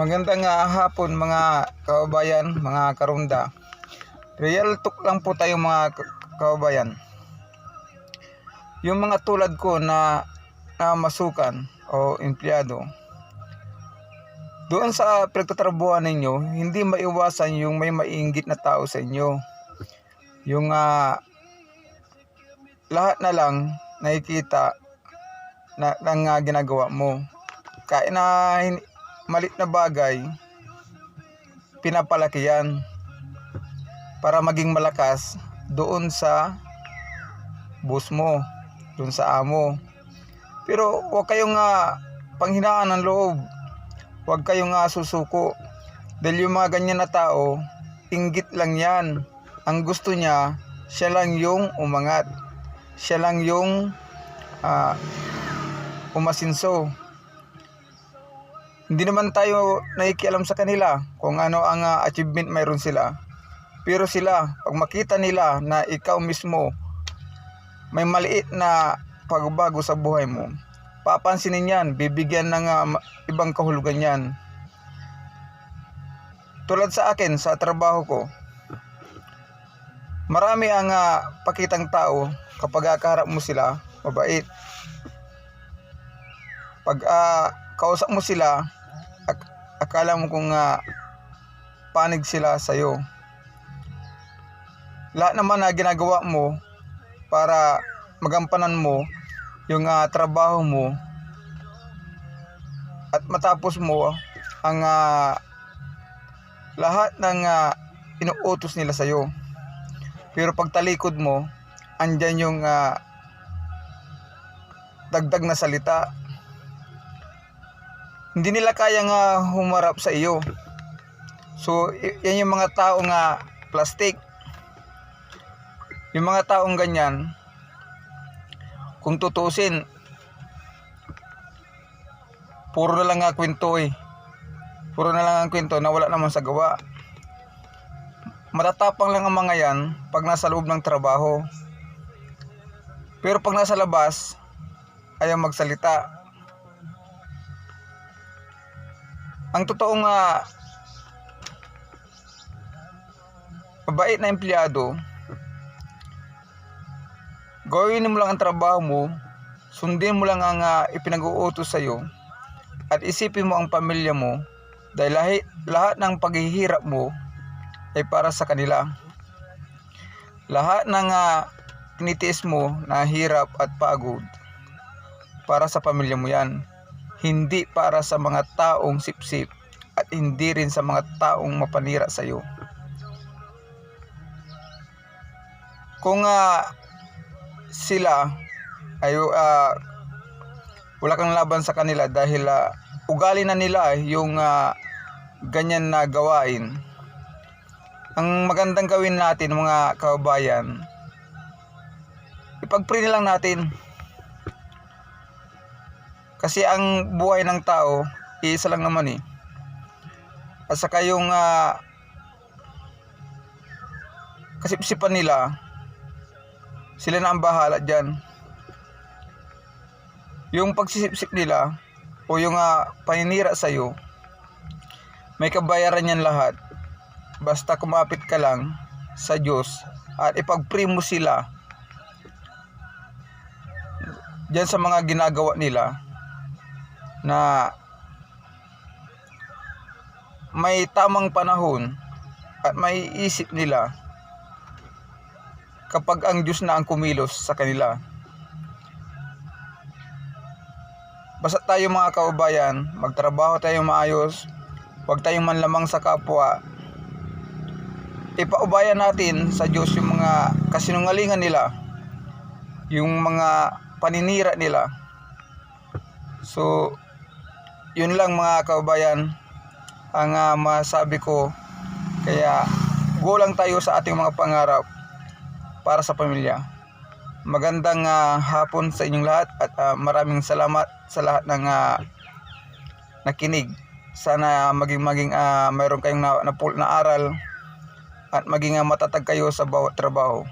Magandang ah, hapon mga kababayan, mga karunda. Real talk lang po tayo mga ka- kababayan. Yung mga tulad ko na, na masukan o empleyado, doon sa pinagtatrabuhan ninyo, hindi maiwasan yung may mainggit na tao sa inyo. Yung ah, lahat na lang nakikita na, ng ah, ginagawa mo. Kahit na malit na bagay, pinapalaki yan para maging malakas doon sa boss mo, doon sa amo. Pero huwag kayong nga panghinaan ng loob. Huwag kayong nga susuko. Dahil yung mga ganyan na tao, inggit lang yan. Ang gusto niya, siya lang yung umangat. Siya lang yung ah, umasinso. Hindi naman tayo nakikialam sa kanila kung ano ang ah, achievement mayroon sila. Pero sila, pag makita nila na ikaw mismo may maliit na pagbago sa buhay mo, papansinin yan, bibigyan ng ma- ibang kahulugan yan. Tulad sa akin, sa trabaho ko, marami ang ah, pakitang tao kapag kaharap mo sila, mabait. Pag ah, kausap mo sila, akala mo kung ah, panig sila sa'yo. Lahat naman na ginagawa mo para magampanan mo yung ah, trabaho mo at matapos mo ang ah, lahat ng ah, inuutos nila sa'yo. Pero pag talikod mo, andyan yung ah, dagdag na salita hindi nila kaya nga humarap sa iyo. So, yan yung mga tao nga plastic. Yung mga taong ganyan, kung tutusin, puro na lang nga kwento eh. Puro na lang ang kwento na wala naman sa gawa. Matatapang lang ang mga yan pag nasa loob ng trabaho. Pero pag nasa labas, ayaw magsalita. Ang totoong nga mabait na empleyado gawin mo lang ang trabaho mo sundin mo lang ang ah, ipinag-uutos sa iyo at isipin mo ang pamilya mo dahil lahat, lahat ng paghihirap mo ay para sa kanila. Lahat ng uh, mo na hirap at pagod para sa pamilya mo yan hindi para sa mga taong sipsip at hindi rin sa mga taong mapanira sa iyo. Kung ah, sila ay ah, wala kang laban sa kanila dahil ah, ugali na nila yung ah, ganyan na gawain. Ang magandang gawin natin mga kababayan, ipag-pray lang natin kasi ang buhay ng tao, iisa lang naman eh. At saka yung uh, kasipsipan nila, sila na ang bahala dyan. Yung pagsisipsip nila, o yung uh, paninira sa'yo, may kabayaran yan lahat. Basta kumapit ka lang sa Diyos at ipag-pray mo sila dyan sa mga ginagawa nila na may tamang panahon at may isip nila kapag ang Diyos na ang kumilos sa kanila. Basta tayo mga kaubayan, magtrabaho tayo maayos, huwag tayong manlamang sa kapwa. Ipaubayan natin sa Diyos yung mga kasinungalingan nila, yung mga paninira nila. So, yun lang mga kaubayan ang uh, masabi ko. Kaya, go lang tayo sa ating mga pangarap para sa pamilya. Magandang ah, hapon sa inyong lahat at ah, maraming salamat sa lahat ng ah, nakinig. Sana maging maging ah, mayroon kayong na, na, na aral at maging ah, matatag kayo sa bawat trabaho.